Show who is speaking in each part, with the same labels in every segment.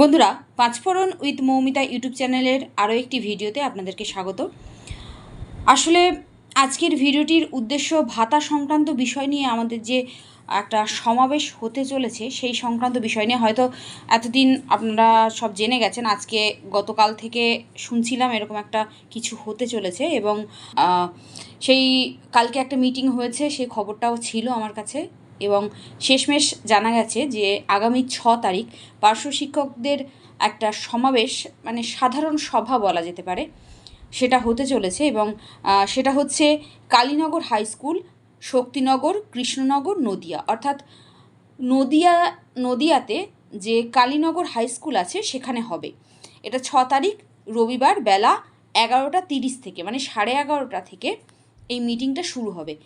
Speaker 1: বন্ধুরা পাঁচফোড়ন with Moumita YouTube চ্যানেলের আরও একটি ভিডিওতে আপনাদেরকে স্বাগত। আসলে আজকের ভিডিওটির উদ্দেশ্য ভাতা সংক্রান্ত বিষয় নিয়ে আমাদের যে একটা সমাবেশ হতে চলেছে, সেই সংক্রান্ত বিষয় নিয়ে। হয়তো এতদিন আপনারা সব জেনে গেছেন, আজকে গতকাল থেকে শুনছিলাম এরকম একটা কিছু হতে চলেছে এবং সেই কালকে একটা মিটিং হয়েছে, সেই খবরটাও ছিল আমার কাছে। এবং শেষমেশ জানা গেছে যে আগামী ছ তারিখ পার্শ্ব শিক্ষকদের একটা সমাবেশ মানে সাধারণ সভা বলা যেতে পারে। সেটা হতে চলেছে এবং সেটা হচ্ছে কালীনগর হাই স্কুল, শক্তিনগর, কৃষ্ণনগর, নদিয়া। অর্থাৎ নদিয়া, নদিয়াতে যে কালীনগর হাই স্কুল আছে সেখানে হবে। এটা ছ তারিখ, রবিবার বেলা এগারোটা তিরিশ থেকে মানে সাড়ে এগারোটা থেকে এই মিটিংটা শুরু হবে।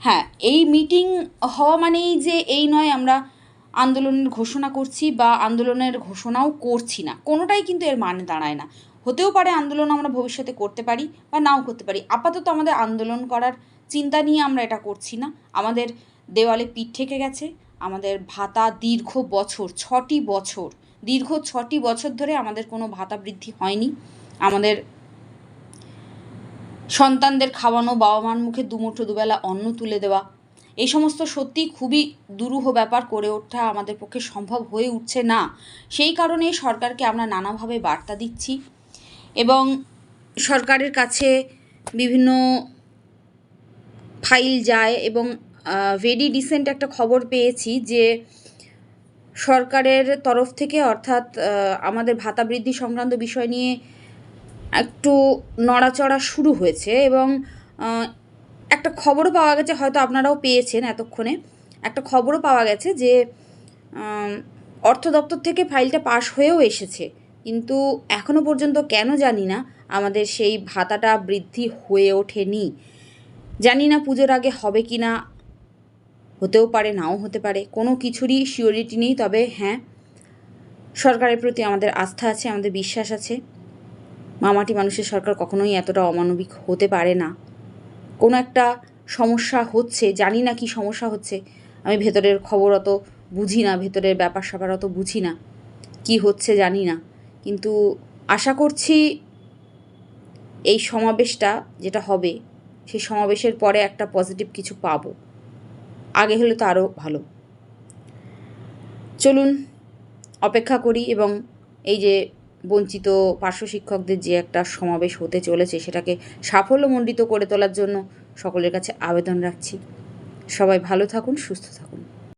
Speaker 1: হ্যাঁ এই মিটিং হওয়া মানেই যে এই নয় আমরা আন্দোলনের ঘোষণা করছি বা আন্দোলনের ঘোষণাও করছি না। কোনোটাই কিন্তু এর মানে দাঁড়ায় না। হতেও পারে আন্দোলন আমরা ভবিষ্যতে করতে পারি বা নাও করতে পারি। আপাতত আমাদের আন্দোলন করার চিন্তা নিয়ে আমরা এটা করছি না। আমাদের দেওয়ালে পিঠ ঠেকে গেছে। আমাদের ভাতা দীর্ঘ বছর, ছটি বছর, দীর্ঘ ছটি বছর ধরে আমাদের কোনো ভাতা বৃদ্ধি হয়নি। আমাদের সন্তানদের খাওয়ানো বাবা মার মুখে দুমুঠো দুবেলা অন্ন তুলে দেওয়া, এই সমস্ত সত্যি খুবই দুরূহ ব্যাপার করে ওঠা আমাদের পক্ষে সম্ভব হয়ে উঠছে না। সেই কারণে সরকারকে আমরা নানাভাবে বার্তা দিচ্ছি এবং সরকারের কাছে বিভিন্ন ফাইল যায় এবং ভেরি রিসেন্ট একটা খবর পেয়েছি যে সরকারের তরফ থেকে অর্থাৎ আমাদের ভাতা বৃদ্ধি সংক্রান্ত বিষয় নিয়ে একটু নড়াচড়া শুরু হয়েছে এবং একটা খবরও পাওয়া গেছে, হয়তো আপনারাও পেয়েছেন এতক্ষণে। একটা খবরও পাওয়া গেছে যে অর্থ দপ্তর থেকে ফাইলটা পাশ হয়েও এসেছে। কিন্তু এখনও পর্যন্ত কেন জানি না, আমাদের সেই ভাতাটা বৃদ্ধি হয়ে ওঠেনি। জানি না পুজোর আগে হবে কি না, হতেও পারে, নাও হতে পারে, কোনো কিছুরই শিওরিটি নেই। তবে হ্যাঁ সরকারের প্রতি আমাদের আস্থা আছে, আমাদের বিশ্বাস আছে। মামাটি মানুষের সরকার কখনোই এতটা অমানবিক হতে পারে না। কোনো একটা সমস্যা হচ্ছে, জানি না কি সমস্যা হচ্ছে। আমি ভেতরের খবর অত বুঝি না, ভেতরের ব্যাপার স্যাপার অত বুঝি না। কি হচ্ছে জানি না। কিন্তু আশা করছি এই সমাবেশটা যেটা হবে, সেই সমাবেশের পরে একটা পজিটিভ কিছু পাব। আগে হলে তো আরও ভালো। চলুন, অপেক্ষা করি এবং এই যে বঞ্চিত পার্শ্ব শিক্ষকদের যে একটা সমাবেশ হতে চলেছে, সেটাকে সাফল্যমণ্ডিত করে তোলার জন্য সকলের কাছে আবেদন রাখছি। সবাই ভালো থাকুন, সুস্থ থাকুন।